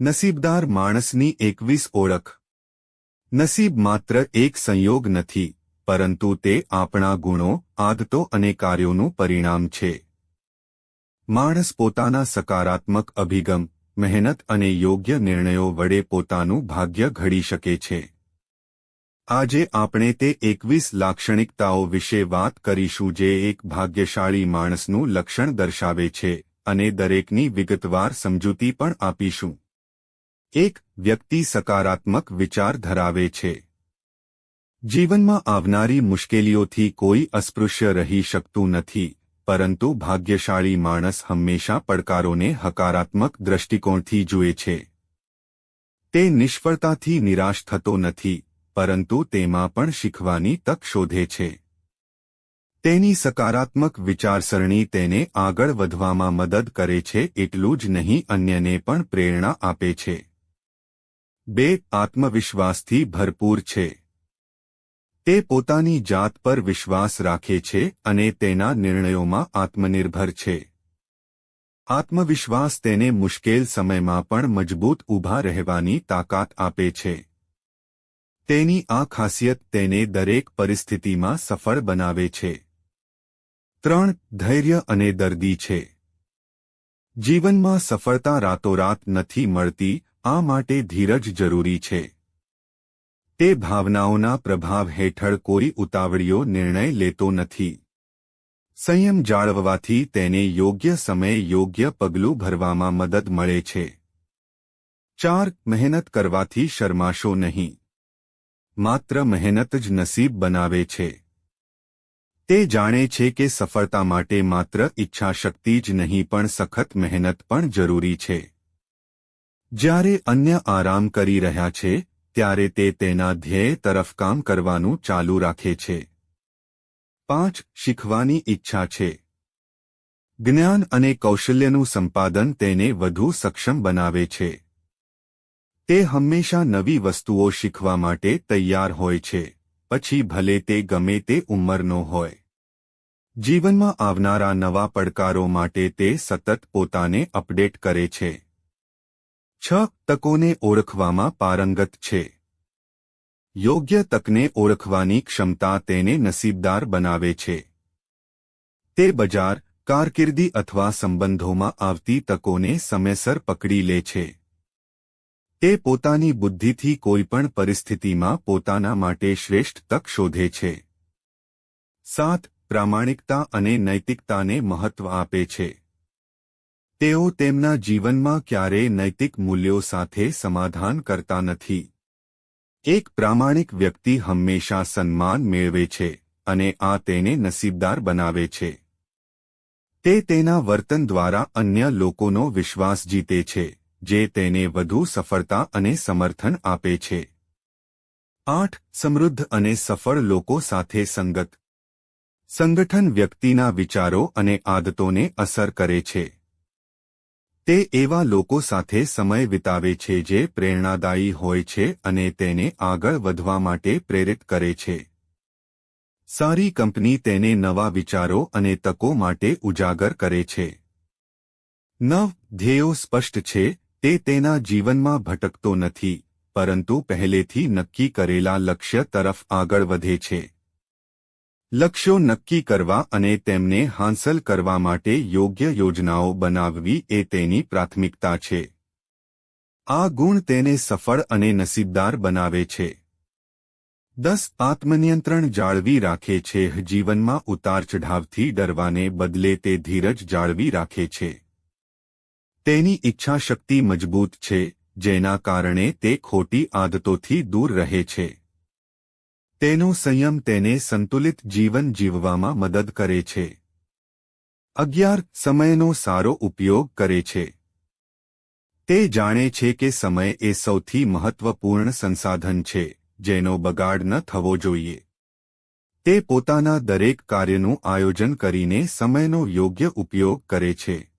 નસીબદાર માણસની એકવીસ ઓળખ. નસીબ માત્ર એક સંયોગ નથી, પરંતુ તે આપણા ગુણો, આદતો અને કાર્યોનું પરિણામ છે. માણસ પોતાના સકારાત્મક અભિગમ, મહેનત અને યોગ્ય નિર્ણયો વડે પોતાનું ભાગ્ય ઘડી શકે છે. આજે આપણે તે એકવીસ લાક્ષણિકતાઓ વિશે વાત કરીશું જે એક ભાગ્યશાળી માણસનું લક્ષણ દર્શાવે છે અને દરેકની વિગતવાર સમજૂતી પણ આપીશું. એક વ્યક્તિ સકારાત્મક વિચાર ધરાવે છે. જીવનમાં આવનારી મુશ્કેલીઓથી કોઈ અસ્પૃશ્ય રહી શકતું નથી, પરંતુ ભાગ્યશાળી માણસ હંમેશા પડકારોને હકારાત્મક દ્રષ્ટિકોણથી જુએ છે. તે નિષ્ફળતાથી નિરાશ થતો નથી, પરંતુ તેમાં પણ શીખવાની તક શોધે છે. તેની સકારાત્મક વિચારસરણી તેને આગળ વધવામાં મદદ કરે છે એટલું જ નહીં અન્યને પણ પ્રેરણા આપે છે. બે આત્મવિશ્વાસથી ભરપૂર છે. તે પોતાની જાત પર વિશ્વાસ રાખે છે અને તેના નિર્ણયોમાં આત્મનિર્ભર છે. આત્મવિશ્વાસ તેને મુશ્કેલ સમયમાં પણ મજબૂત ઊભા રહેવાની તાકાત આપે છે. તેની આ ખાસિયત તેને દરેક પરિસ્થિતિમાં સફળ બનાવે છે. ત્રણ, ધૈર્ય અને દર્દી છે. જીવનમાં સફળતા રાતોરાત નથી મળતી આ માટે ધીરજ જરૂરી છે. તે ભાવનાઓના પ્રભાવ હેઠળ કોઈ ઉતાવળીઓ નિર્ણય લેતો નથી. સંયમ જાળવવાથી તેને યોગ્ય સમયે યોગ્ય પગલું ભરવામાં મદદ મળે છે. ચાર, મહેનત કરવાથી શરમાશો નહીં. માત્ર મહેનત જ નસીબ બનાવે છે. તે જાણે છે કે સફળતા માટે માત્ર ઈચ્છાશક્તિ જ નહીં પણ સખત મહેનત પણ જરૂરી છે. જ્યારે અન્ય આરામ કરી રહ્યા છે, ત્યારે તે તેના ધ્યેય તરફ કામ કરવાનું ચાલુ રાખે છે. પાંચ, શીખવાની ઈચ્છા છે. જ્ઞાન અને કૌશલ્યનું સંપાદન તેને વધુ સક્ષમ બનાવે છે. તે હંમેશા નવી વસ્તુઓ શીખવા માટે તૈયાર હોય છે, પછી ભલે તે ગમે તે ઉંમરનો હોય. જીવનમાં આવનારા નવા પડકારો માટે તે સતત પોતાને અપડેટ કરે છે. છ તકોને ઓળખવામાં પારંગત છે. યોગ્ય તકને ઓળખવાની ક્ષમતા તેને નસીબદાર બનાવે છે. તે બજાર, કારકિર્દી અથવા સંબંધોમાં આવતી તકોને સમયસર પકડી લે છે. તે પોતાની બુદ્ધિથી કોઈપણ પરિસ્થિતિમાં પોતાના માટે શ્રેષ્ઠ તક શોધે છે. સાત, પ્રામાણિકતા અને નૈતિકતાને મહત્વ આપે છે. તેઓ તેમના જીવનમાં ક્યારેય નૈતિક મૂલ્યો સાથે સમાધાન કરતા નથી. એક પ્રામાણિક વ્યક્તિ હંમેશા સન્માન મેળવે છે અને આ તેને નસીબદાર બનાવે છે. તે તેના વર્તન દ્વારા અન્ય લોકોનો વિશ્વાસ જીતે છે, જે તેને વધુ સફળતા અને સમર્થન આપે છે. આઠ, સમૃદ્ધ અને સફળ લોકો સાથે સંગત. સંગઠન વ્યક્તિના વિચારો અને આદતોને અસર કરે છે. તે એવા લોકો સાથે સમય વિતાવે છે જે પ્રેરણાદાયી હોય છે અને તેને આગળ વધવા માટે પ્રેરિત કરે છે. સારી કંપની તેને નવા વિચારો અને તકો માટે ઉજાગર કરે છે. નવ, ધ્યેયો સ્પષ્ટ છે, તે તેના જીવનમાં ભટકતો નથી, પરંતુ પહેલેથી નક્કી કરેલા લક્ષ્ય તરફ આગળ વધે છે. લક્ષ્યો નક્કી કરવા અને તેમને હાંસલ કરવા માટે યોગ્ય યોજનાઓ બનાવવી એ તેની પ્રાથમિકતા છે. આ ગુણ તેને સફળ અને નસીબદાર બનાવે છે. દસ આત્મનિયંત્રણ જાળવી રાખે છે, જીવનમાં ઉતાર ચઢાવથી ડરવાને બદલે તે ધીરજ જાળવી રાખે છે. તેની ઈચ્છાશક્તિ મજબૂત છે, જેના કારણે તે ખોટી આદતોથી દૂર રહે છે. તેનો સંયમ તેને સંતુલિત જીવન જીવવામાં મદદ કરે છે. અગિયાર, સમયનો સારો ઉપયોગ કરે છે. તે જાણે છે કે સમય એ સૌથી મહત્વપૂર્ણ સંસાધન છે, જેનો બગાડ ન થવો જોઈએ. તે પોતાના દરેક કાર્યનું આયોજન કરીને સમયનો યોગ્ય ઉપયોગ કરે છે.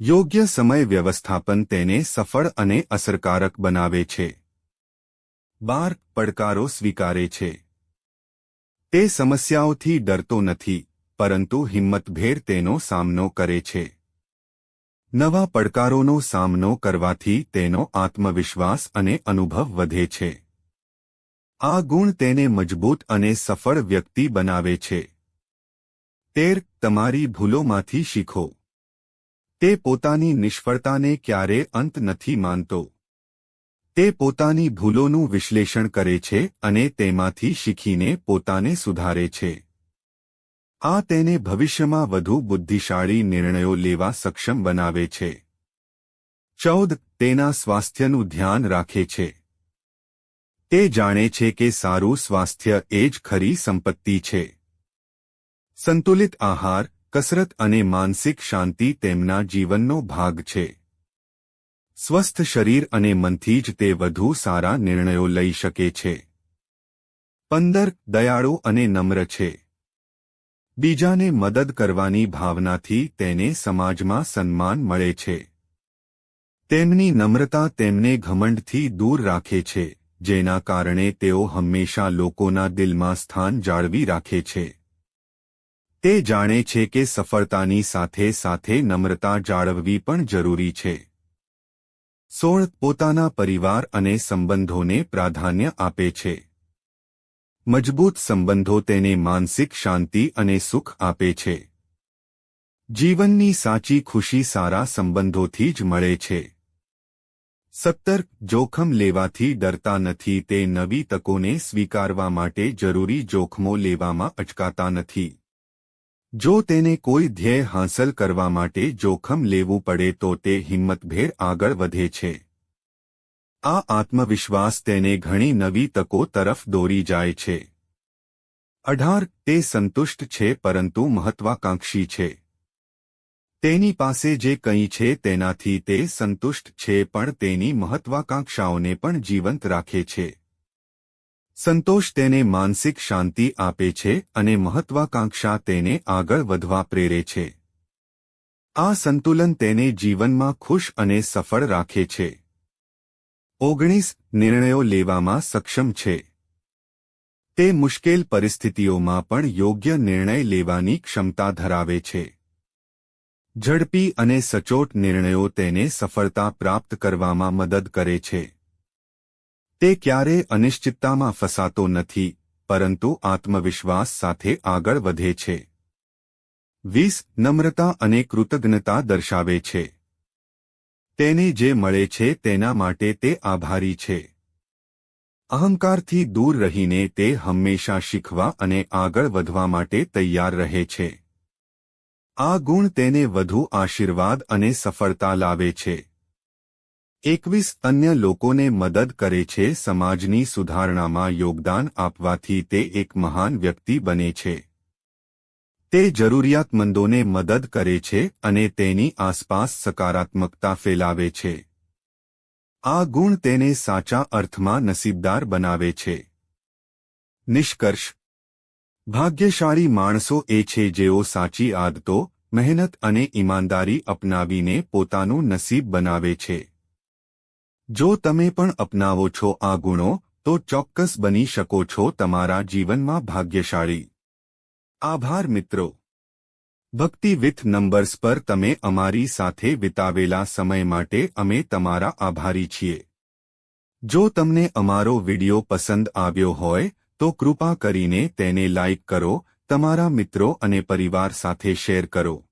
યોગ્ય સમય વ્યવસ્થાપન તેને સફળ અને અસરકારક બનાવે છે. બાર પડકારો સ્વીકારે છે. તે સમસ્યાઓથી ડરતો નથી, પરંતુ હિંમતભેર તેનો સામનો કરે છે. નવા પડકારોનો સામનો કરવાથી તેનો આત્મવિશ્વાસ અને અનુભવ વધે છે. આ ગુણ તેને મજબૂત અને સફળ વ્યક્તિ બનાવે છે. તેર, તમારી ભૂલોમાંથી શીખો. તે પોતાની નિષ્ફળતાને ક્યારે અંત નથી માનતો. તે પોતાની ભૂલોનું વિશ્લેષણ કરે છે અને તેમાંથી શીખીને પોતાને સુધારે છે. આ તેને ભવિષ્યમાં વધુ બુદ્ધિશાળી નિર્ણયો લેવા સક્ષમ બનાવે છે. ચૌદ, તેના સ્વાસ્થ્યનું ધ્યાન રાખે છે. તે જાણે છે કે સારું સ્વાસ્થ્ય એ જ ખરી સંપત્તિ છે. સંતુલિત આહાર, કસરત અને માનસિક શાંતિ તેમના જીવનનો ભાગ છે. સ્વસ્થ શરીર અને મનથી જ તે વધુ સારા નિર્ણયો લઈ શકે છે. પંદર, દયાળુ અને નમ્ર છે. બીજાને મદદ કરવાની ભાવનાથી તેને સમાજમાં સન્માન મળે છે. તેમની નમ્રતા તેમને ઘમંડથી દૂર રાખે છે, જેના કારણે તેઓ હંમેશા લોકોના દિલમાં સ્થાન જાળવી રાખે છે. તે જાણે છે કે સફળતાની સાથે સાથે નમ્રતા જાળવવી પણ જરૂરી છે. સોળ પોતાના પરિવાર અને સંબંધોને પ્રાધાન્ય આપે છે. મજબૂત સંબંધો તેને માનસિક શાંતિ અને સુખ આપે છે. જીવનની સાચી ખુશી સારા સંબંધોથી જ મળે છે. સત્તર જોખમ લેવાથી ડરતા નથી તે નવી તકોને સ્વીકારવા માટે જરૂરી જોખમો લેવામાં અચકાતા નથી. જો તેને કોઈ ધ્યેય હાંસલ કરવા માટે જોખમ લેવું પડે તો તે હિંમતભેર આગળ વધે છે. આ આત્મવિશ્વાસ તેને ઘણી નવી તકો તરફ દોરી જાય છે. અઢાર, તે સંતુષ્ટ છે પરંતુ મહત્વાકાંક્ષી છે. તેની પાસે જે કંઈ છે તેનાથી તે સંતુષ્ટ છે પણ તેની મહત્વાકાંક્ષાઓને પણ જીવંત રાખે છે. સંતોષ તેને માનસિક શાંતિ આપે છે અને મહત્વાકાંક્ષા તેને આગળ વધવા પ્રેરે છે. આ સંતુલન તેને જીવનમાં ખુશ અને સફળ રાખે છે. ઓગણીસ નિર્ણયો લેવામાં સક્ષમ છે. તે મુશ્કેલ પરિસ્થિતિઓમાં પણ યોગ્ય નિર્ણય લેવાની ક્ષમતા ધરાવે છે. ઝડપી અને સચોટ નિર્ણયો તેને સફળતા પ્રાપ્ત કરવામાં મદદ કરે છે. તે ક્યારે અનિશ્ચિતતામાં ફસાતો નથી, પરંતુ આત્મવિશ્વાસ સાથે આગળ વધે છે. વીસ, નમ્રતા અને કૃતજ્ઞતા દર્શાવે છે. તેને જે મળે છે તેના માટે તે આભારી છે. અહંકારથી દૂર રહીને તે હંમેશા શીખવા અને આગળ વધવા માટે તૈયાર રહે છે. આ ગુણ તેને વધુ આશીર્વાદ અને સફળતા લાવે છે. એકવીસ અન્ય લોકોને મદદ કરે છે સમાજની સુધારણામાં યોગદાન આપવાથી તે એક મહાન વ્યક્તિ બને છે. તે જરૂરિયાતમંદોને મદદ કરે છે અને તેની આસપાસ સકારાત્મકતા ફેલાવે છે. આ ગુણ તેને સાચા અર્થમાં નસીબદાર બનાવે છે. નિષ્કર્ષ. ભાગ્યશાળી માણસો એ છે જેઓ સાચી આદતો, મહેનત અને ઈમાનદારી અપનાવીને પોતાનું નસીબ બનાવે છે. જો તમે પણ અપનાવો છો આ ગુણો, તો ચોક્કસ બની શકો છો તમારા જીવનમાં ભાગ્યશાળી. આભાર મિત્રો. ભક્તિ વિથ નંબર્સ પર તમે અમારી સાથે વિતાવેલા સમય માટે અમે તમારા આભારી છીએ. જો તમને અમારો વિડિયો પસંદ આવ્યો હોય, તો કૃપા કરીને તેને લાઇક કરો, તમારા મિત્રો અને પરિવાર સાથે શેર કરો.